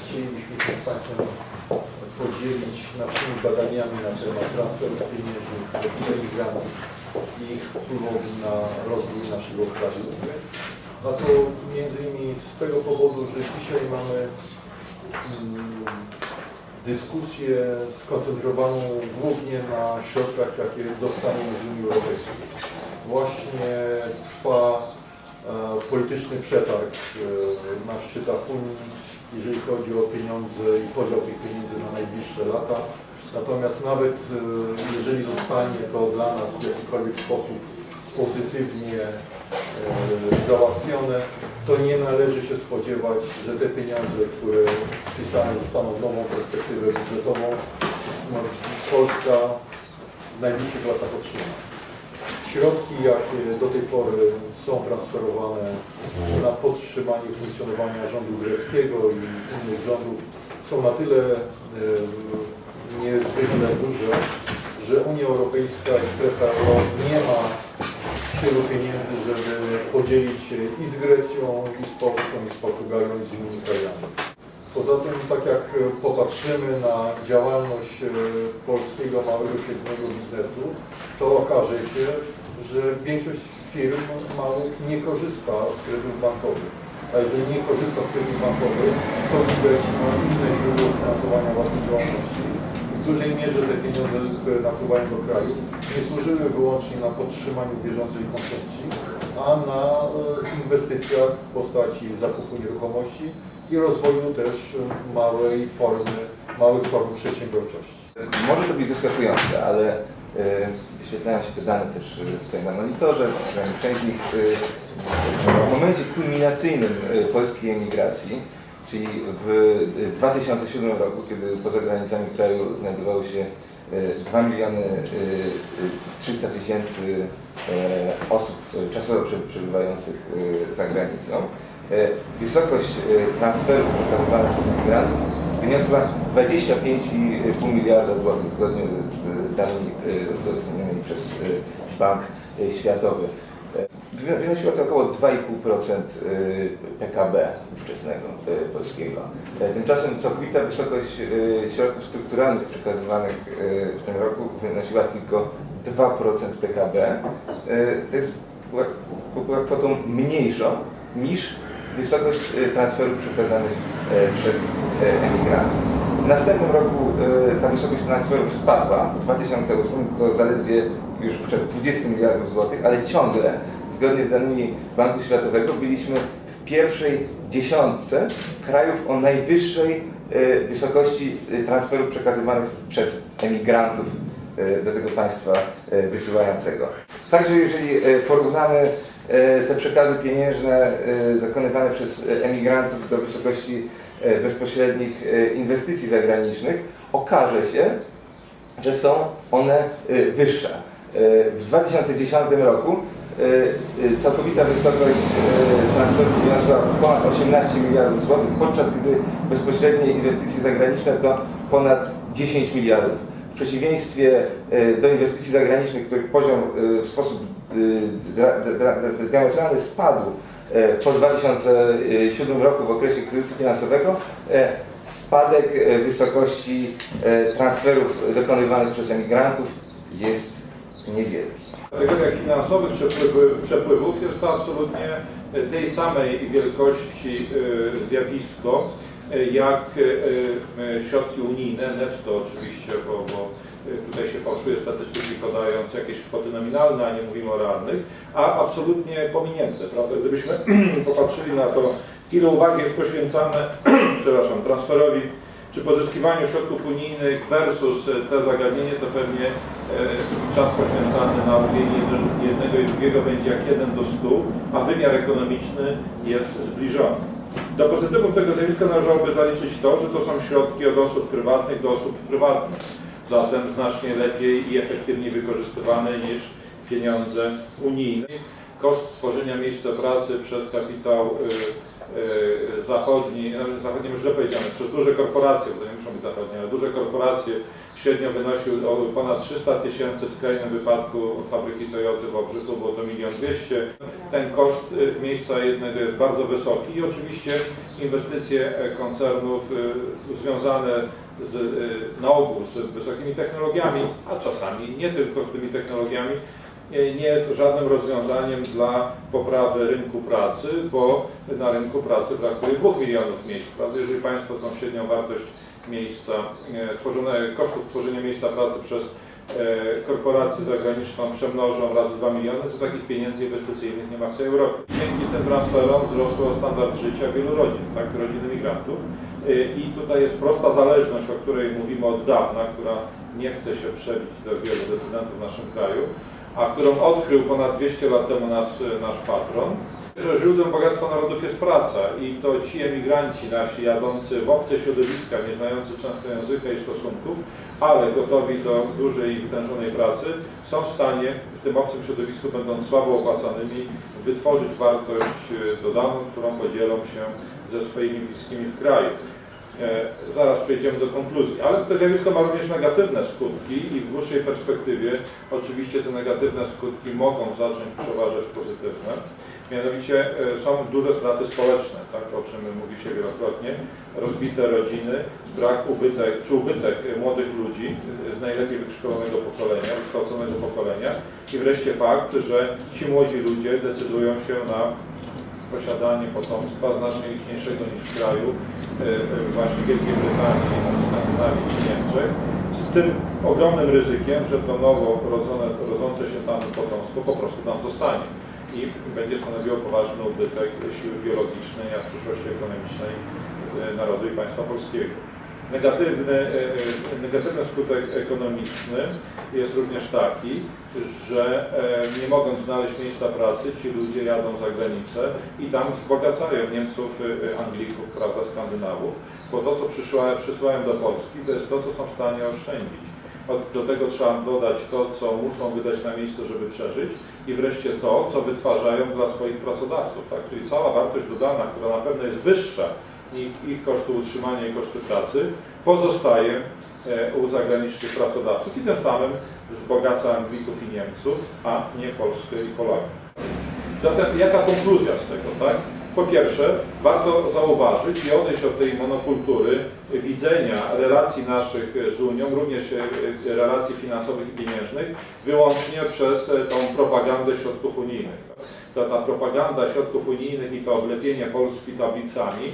Chcielibyśmy się z Państwem podzielić naszymi badaniami na temat transferów pieniężnych do emigrantów i ich wpływowi na rozwój naszego kraju. A to między innymi z tego powodu, że dzisiaj mamy mm, dyskusję skoncentrowaną głównie na środkach, jakie dostaniemy z Unii Europejskiej. Właśnie trwa e, polityczny przetarg e, na szczytach Unii, jeżeli chodzi o pieniądze i podział tych pieniędzy na najbliższe lata. Natomiast nawet e, jeżeli zostanie to dla nas w jakikolwiek sposób pozytywnie e, załatwione, to nie należy się spodziewać, że te pieniądze, które wpisane zostaną w nową perspektywę budżetową, no, Polska w najbliższych latach otrzyma. Środki, jakie do tej pory są transferowane na podtrzymanie funkcjonowania rządu greckiego i innych rządów są na tyle e, niezwykle duże, że Unia Europejska i strefa euro nie ma tylu pieniędzy, żeby podzielić się i z Grecją, i z Polską, i z Portugalią, i z innymi krajami. Poza tym, tak jak popatrzymy na działalność e, polskiego małego i średniego biznesu, to okaże się, że większość firm małych nie korzysta z kredytów bankowych. A jeżeli nie korzysta z kredytów bankowych, to widać ma inne źródło finansowania własnej działalności. W dużej mierze te pieniądze, które napływają do kraju, nie służyły wyłącznie na podtrzymaniu bieżącej konsumpcji, a na e, inwestycjach w postaci zakupu nieruchomości i rozwoju też e, małej formy, małych form przedsiębiorczości. Może to być zaskakujące, ale y, wyświetlają się te dane też y, tutaj na monitorze, część z nich y, w momencie kulminacyjnym polskiej emigracji, czyli w y, 2007 roku, kiedy poza granicami kraju znajdowało się y, 2 miliony y, y, 300 tysięcy osób czasowo prze- przebywających za granicą, wysokość y, transferów przekazywanych przez imigrantów wyniosła 25,5 miliarda złotych zgodnie z, z danymi y, udostępnionymi przez Bank Światowy. Wy- Wynosiła to około 2,5% y, PKB ówczesnego polskiego. Tymczasem całkowita wysokość środków strukturalnych przekazywanych w tym roku wynosiła tylko 2% PKB. To jest była kwotą mniejszą niż wysokość e, transferów przekazanych e, przez e, emigrantów. W następnym roku ta wysokość transferów spadła, w 2008 do zaledwie już przez 20 miliardów złotych, ale ciągle, zgodnie z danymi Banku Światowego, byliśmy w pierwszej dziesiątce krajów o najwyższej wysokości transferów przekazywanych przez emigrantów do tego państwa wysyłającego. Także jeżeli porównamy te przekazy pieniężne e, dokonywane przez e, emigrantów do wysokości e, bezpośrednich e, inwestycji zagranicznych, okaże się, że są one e, wyższe. E, W 2010 roku e, e, całkowita wysokość e, transferu wyniosła ponad 18 miliardów złotych, podczas gdy bezpośrednie inwestycje zagraniczne to ponad 10 miliardów. W przeciwieństwie e, do inwestycji zagranicznych, których poziom e, w sposób e, diametralny spadł po 2007 roku w okresie kryzysu finansowego, spadek wysokości transferów dokonywanych przez emigrantów jest niewielki. kategoriach finansowych przepływów jest to absolutnie tej samej wielkości zjawisko jak y, y, środki unijne, netto oczywiście, bo, bo y, tutaj się fałszuje statystyki podając jakieś kwoty nominalne, a nie mówimy o realnych, a absolutnie pominięte, prawda? Gdybyśmy popatrzyli na to, ile uwagi jest poświęcane, przepraszam, transferowi czy pozyskiwaniu środków unijnych versus e, te zagadnienie, to pewnie e, czas poświęcany na omówienie jedne- jednego i drugiego będzie jak 1 do 100, a wymiar ekonomiczny jest zbliżony. Do pozytywów tego zjawiska należałoby zaliczyć to, że to są środki od osób prywatnych do osób prywatnych, zatem znacznie lepiej i efektywniej wykorzystywane niż pieniądze unijne. Koszt tworzenia miejsca pracy przez kapitał y, y, zachodni, no, zachodni już źle powiedziane, przez duże korporacje, bo to nie muszą być zachodnie, ale duże korporacje średnio wynosił ponad 300 tysięcy, w skrajnym wypadku fabryki Toyoty w Obrzychu było to milion dwieście. ten koszt y, miejsca jednego jest bardzo wysoki i oczywiście inwestycje e, koncernów y, związane z, y, na ogół z wysokimi technologiami, a czasami nie tylko z tymi technologiami, nie jest żadnym rozwiązaniem dla poprawy rynku pracy, bo na rynku pracy brakuje 2 milionów miejsc. Prawda? Jeżeli Państwo tą średnią wartość miejsca, e, tworzone, kosztów tworzenia miejsca pracy przez e, korporację zagraniczną przemnożą razy 2 miliony, to takich pieniędzy inwestycyjnych nie ma w całej Europie. Dzięki tym transferom wzrosło standard życia wielu rodzin, tak, rodzin migrantów. E, I tutaj jest prosta zależność, o której mówimy od dawna, która nie chce się przebić do wielu decydentów w naszym kraju, a którą odkrył ponad 200 lat temu nas, nasz patron, że źródłem bogactwa narodów jest praca i to ci emigranci nasi jadący w obce środowiska, nie znający często języka i stosunków, ale gotowi do dużej i wytężonej pracy, są w stanie w tym obcym środowisku, będąc słabo opłacanymi, wytworzyć wartość e, dodaną, którą podzielą się ze swoimi bliskimi w kraju. E, Zaraz przejdziemy do konkluzji, ale to zjawisko ma również negatywne skutki i w dłuższej perspektywie oczywiście te negatywne skutki mogą zacząć przeważać pozytywne. Mianowicie e, są duże straty społeczne, tak, o czym mówi się wielokrotnie, rozbite rodziny, brak ubytek, czy ubytek młodych ludzi z najlepiej wykształconego pokolenia, wykształconego pokolenia. I wreszcie fakt, że ci młodzi ludzie decydują się na posiadanie potomstwa znacznie liczniejszego niż w kraju, e, e, właśnie Wielkiej Brytanii, Skandynawii czy Niemczech, z tym ogromnym ryzykiem, że to nowo rodzone, rodzące się tam potomstwo po prostu tam zostanie i będzie stanowiło poważny ubytek siły biologicznej, a w przyszłości ekonomicznej e, narodu i państwa polskiego. Negatywny, e, e, negatywny skutek ekonomiczny jest również taki, że nie mogąc znaleźć miejsca pracy, ci ludzie jadą za granicę i tam wzbogacają Niemców, Anglików, prawda, Skandynawów, bo to, co przysyłają do Polski, to jest to, co są w stanie oszczędzić. Do tego trzeba dodać to, co muszą wydać na miejscu, żeby przeżyć i wreszcie to, co wytwarzają dla swoich pracodawców. Tak? Czyli cała wartość dodana, która na pewno jest wyższa niż ich koszty utrzymania i koszty pracy, pozostaje e, u zagranicznych pracodawców i tym samym wzbogaca Anglików i Niemców, a nie Polskę i Polaków. Zatem jaka konkluzja z tego, tak? Po pierwsze, warto zauważyć i odejść od tej monokultury widzenia relacji naszych z Unią, również e, relacji finansowych i pieniężnych, wyłącznie przez e, tą propagandę środków unijnych. Ta, ta propaganda środków unijnych i to oblepienie Polski tablicami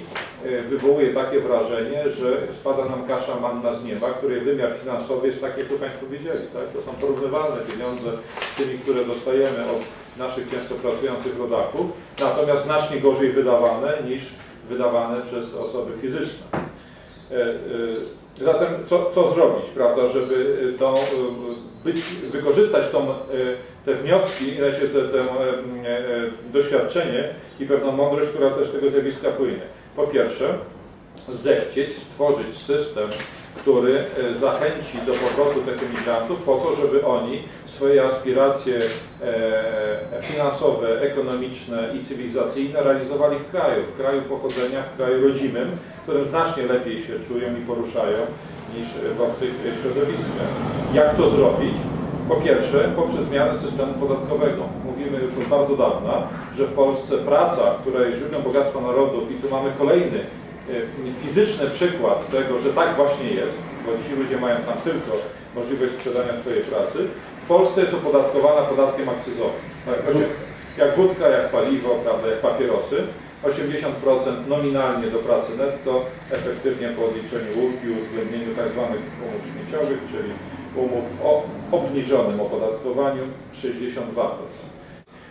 e, wywołuje takie wrażenie, że spada nam kasza manna z nieba, której wymiar finansowy jest tak, jak tu Państwo wiedzieli. Tak? To są porównywalne pieniądze z tymi, które dostajemy od naszych ciężko pracujących rodaków, natomiast znacznie gorzej wydawane niż wydawane przez osoby fizyczne. E, e, Zatem co, co zrobić, prawda, żeby tą, być, wykorzystać tą, e, te wnioski, się te, te, e, e, doświadczenie i pewną mądrość, która też z tego zjawiska płynie. Po pierwsze, zechcieć stworzyć system, który zachęci do powrotu tych emigrantów po to, żeby oni swoje aspiracje finansowe, ekonomiczne i cywilizacyjne realizowali w kraju, w kraju pochodzenia, w kraju rodzimym, w którym znacznie lepiej się czują i poruszają niż w obcych środowiskach. Jak to zrobić? Po pierwsze, poprzez zmianę systemu podatkowego. Mówimy już od bardzo dawna, że w Polsce praca, która jest źródłem bogactwa narodów i tu mamy kolejny e, fizyczny przykład tego, że tak właśnie jest, bo ci ludzie mają tam tylko możliwość sprzedania swojej pracy, w Polsce jest opodatkowana podatkiem akcyzowym. Tak, jak wódka, jak paliwo, prawda, jak papierosy. 80% nominalnie do pracy netto, efektywnie po odliczeniu łupki, uwzględnieniu tzw. umów śmieciowych, czyli umów o obniżonym opodatkowaniu 62%.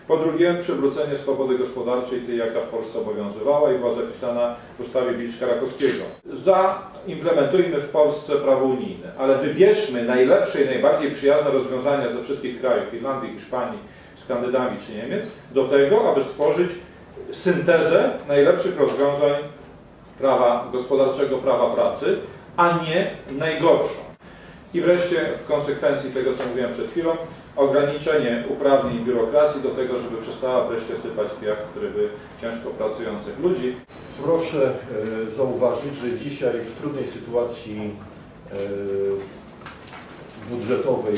Po drugie, przywrócenie swobody gospodarczej, tej jaka w Polsce obowiązywała i była zapisana w ustawie Wilczka-Rakowskiego. Zaimplementujmy w Polsce prawo unijne, ale wybierzmy najlepsze i najbardziej przyjazne rozwiązania ze wszystkich krajów, Finlandii, Hiszpanii, Skandynawii czy Niemiec, do tego, aby stworzyć syntezę najlepszych rozwiązań prawa gospodarczego, prawa pracy, a nie najgorszą. I wreszcie w konsekwencji tego, co mówiłem przed chwilą, ograniczenie uprawnień biurokracji do tego, żeby przestała wreszcie sypać piach w tryby ciężko pracujących ludzi. Proszę e, zauważyć, że dzisiaj w trudnej sytuacji e, budżetowej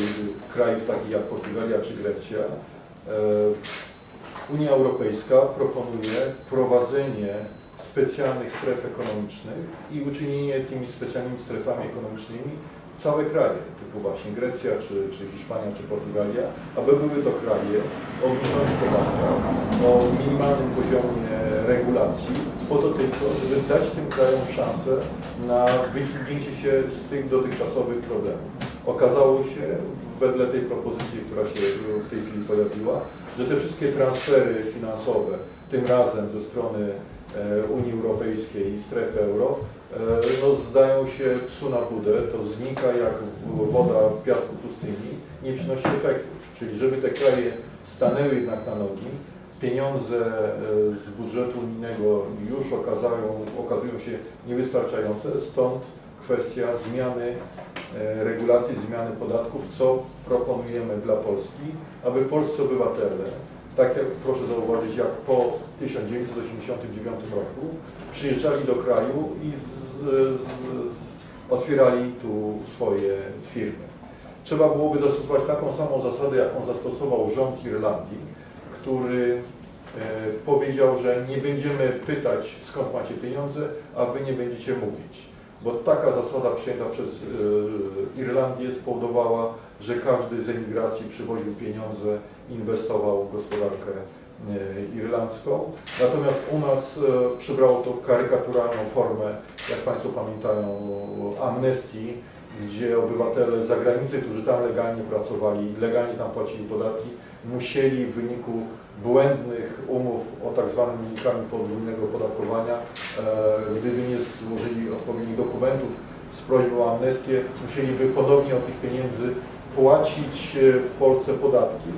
krajów takich jak Portugalia czy Grecja, e, Unia Europejska proponuje wprowadzenie specjalnych stref ekonomicznych i uczynienie tymi specjalnymi strefami ekonomicznymi całe kraje, typu właśnie Grecja, czy, czy Hiszpania, czy Portugalia, aby były to kraje o obniżonych o minimalnym poziomie regulacji, po to tylko, żeby dać tym krajom szansę na wydźwignięcie się z tych dotychczasowych problemów. Okazało się, wedle tej propozycji, która się w tej chwili pojawiła, że te wszystkie transfery finansowe, tym razem ze strony e, Unii Europejskiej i strefy euro, e, no, zdają się psu na budę, to znika jak woda w piasku pustyni, nie przynosi efektów. Czyli żeby te kraje stanęły jednak na nogi, pieniądze e, z budżetu unijnego już okazają, okazują się niewystarczające, stąd kwestia zmiany e, regulacji, zmiany podatków, co proponujemy dla Polski, aby polscy obywatele, tak jak proszę zauważyć, jak po 1989 roku, przyjeżdżali do kraju i z, z, z, otwierali tu swoje firmy. Trzeba byłoby zastosować taką samą zasadę, jaką zastosował rząd Irlandii, który e, powiedział, że nie będziemy pytać skąd macie pieniądze, a wy nie będziecie mówić. Bo taka zasada przyjęta przez e, Irlandię spowodowała, że każdy z emigracji przywoził pieniądze, inwestował w gospodarkę e, irlandzką. Natomiast u nas e, przybrało to karykaturalną formę, jak Państwo pamiętają, amnestii, gdzie obywatele z zagranicy, którzy tam legalnie pracowali, legalnie tam płacili podatki, musieli w wyniku błędnych umów o tak zwanym linikami podwójnego opodatkowania, e, gdyby nie złożyli odpowiednich dokumentów z prośbą o amnestię, musieliby podobnie od tych pieniędzy płacić e, w Polsce podatki.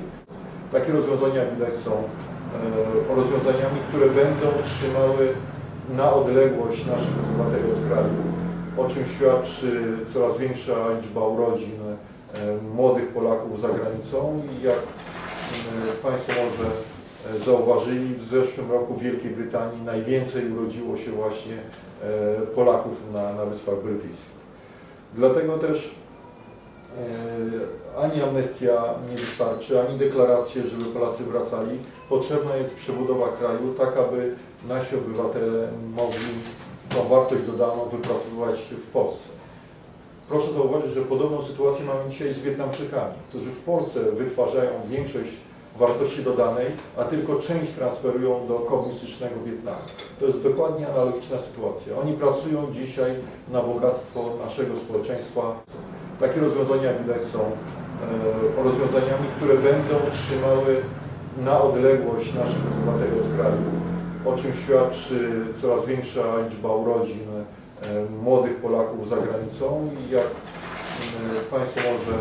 Takie rozwiązania widać są e, rozwiązaniami, które będą trzymały na odległość naszych obywateli od kraju, o czym świadczy coraz większa liczba urodzin młodych Polaków za granicą i jak Państwo może e, zauważyli, w zeszłym roku w Wielkiej Brytanii najwięcej urodziło się właśnie e, Polaków na, na Wyspach Brytyjskich. Dlatego też e, ani amnestia nie wystarczy, ani deklaracje, żeby Polacy wracali. Potrzebna jest przebudowa kraju, tak aby nasi obywatele mogli tą wartość dodaną wypracowywać w Polsce. Proszę zauważyć, że podobną sytuację mamy dzisiaj z Wietnamczykami, którzy w Polsce wytwarzają większość wartości dodanej, a tylko część transferują do komunistycznego Wietnamu. To jest dokładnie analogiczna sytuacja. Oni pracują dzisiaj na bogactwo naszego społeczeństwa. Takie rozwiązania widać są e, rozwiązaniami, które będą trzymały na odległość naszych obywateli od kraju, o czym świadczy coraz większa liczba urodzin e, młodych Polaków za granicą i jak e, Państwo może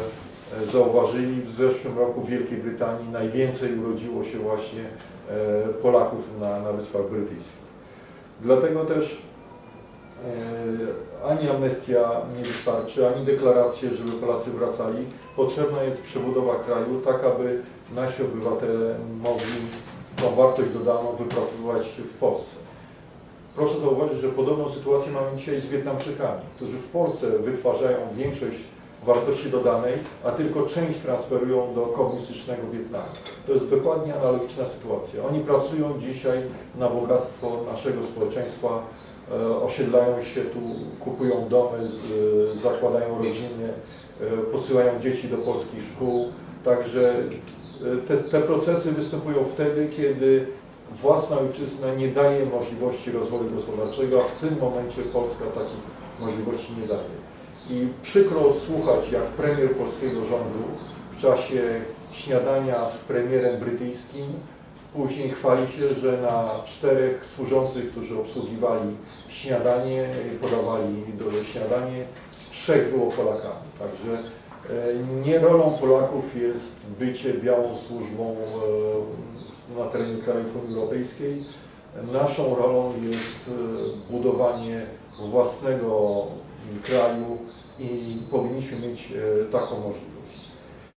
zauważyli, w zeszłym roku w Wielkiej Brytanii najwięcej urodziło się właśnie e, Polaków na, na Wyspach Brytyjskich. Dlatego też e, ani amnestia nie wystarczy, ani deklaracje, żeby Polacy wracali. Potrzebna jest przebudowa kraju, tak aby nasi obywatele mogli tą wartość dodaną wypracowywać w Polsce. Proszę zauważyć, że podobną sytuację mamy dzisiaj z Wietnamczykami, którzy w Polsce wytwarzają większość wartości dodanej, a tylko część transferują do komunistycznego Wietnamu. To jest dokładnie analogiczna sytuacja. Oni pracują dzisiaj na bogactwo naszego społeczeństwa, e, osiedlają się tu, kupują domy, e, zakładają rodziny, e, posyłają dzieci do polskich szkół. Także te, te procesy występują wtedy, kiedy własna ojczyzna nie daje możliwości rozwoju gospodarczego, a w tym momencie Polska takich możliwości nie daje. I przykro słuchać, jak premier polskiego rządu w czasie śniadania z premierem brytyjskim później chwali się, że na czterech służących, którzy obsługiwali śniadanie, podawali do śniadanie, trzech było Polakami. Także e, nie rolą Polaków jest bycie białą służbą e, na terenie krajów Unii Europejskiej. Naszą rolą jest e, budowanie własnego kraju i powinniśmy mieć e, taką możliwość.